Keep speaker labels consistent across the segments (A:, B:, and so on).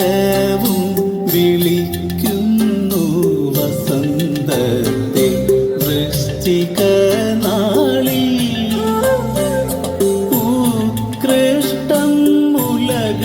A: നഗരവും വിളിക്കുന്നു വസന്തത്തെ വൃഷ്ടിക നാളി ഉത്കൃഷ്ടം ഉലക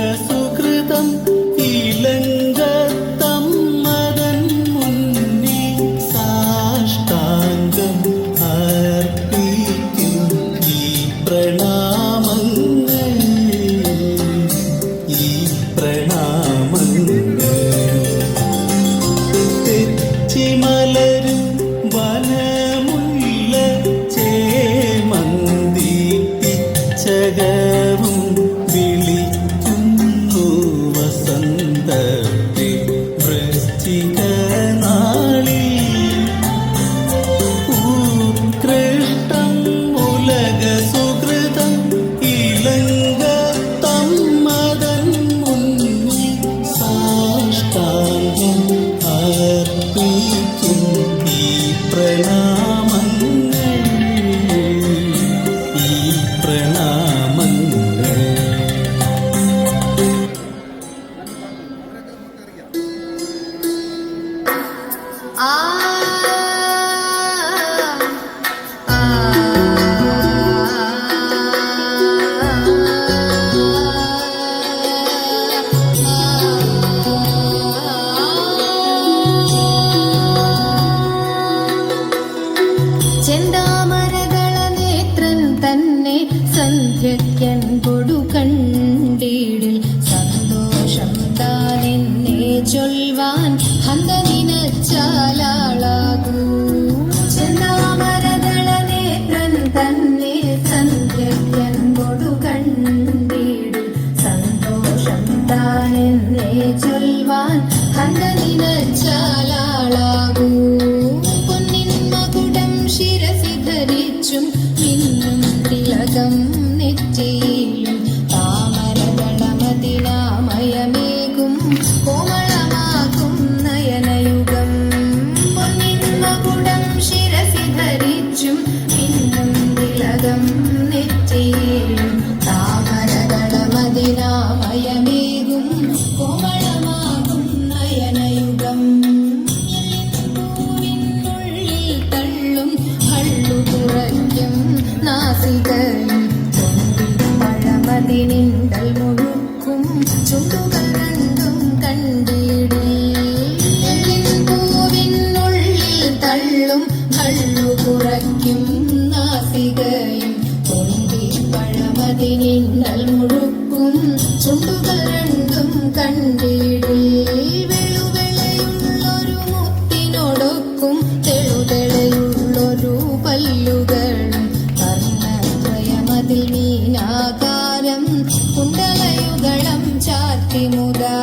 B: Ramayami ചുണ്ടുകൾ രണ്ടും കണ്ടിടിൽ വെളുവെളയുള്ളൊരു മുത്തിനോടൊക്കും തെളുതെളയുള്ളൊരു പല്ലുകളും വർണദ്വയമതിൽ മീനാകാരം കുണ്ടലയുകളം ചാത്തിമുതാ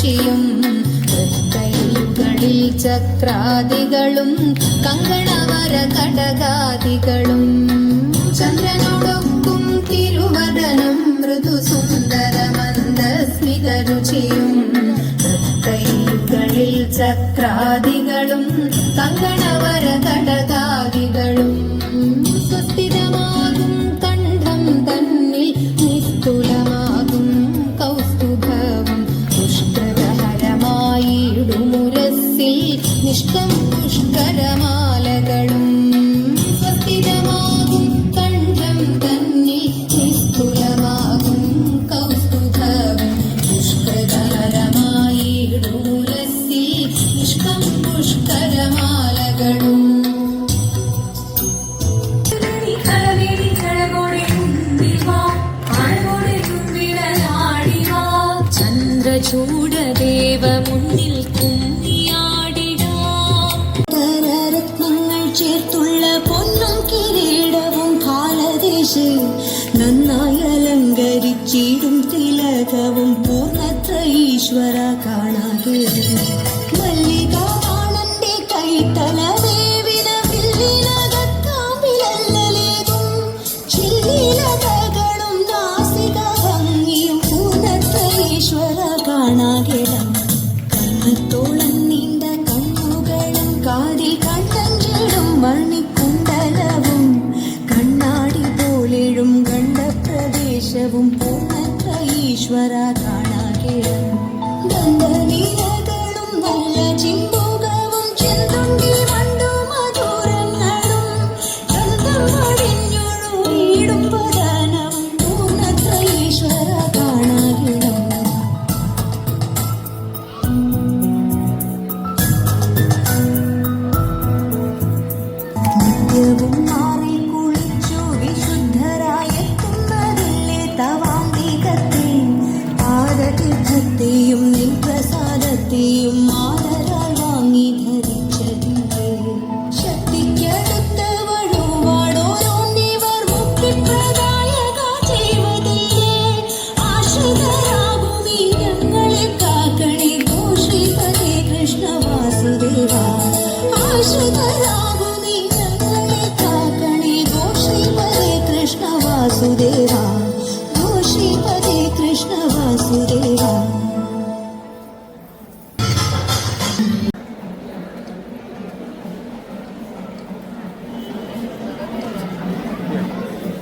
B: സാക്ഷിയും കൈകളിൽ ചക്രാദികളും കങ്കണവര കടകാദികളും.
C: യേശു നന്നായി അലങ്കരിച്ചിടും തിലകവും പൂർണത്ര ഈശ്വര കാണാതെ. ദേശവും പൂർണത്ര ഈശ്വര കാണാകിടം നല്ല ചിന്തോ वासुदेवा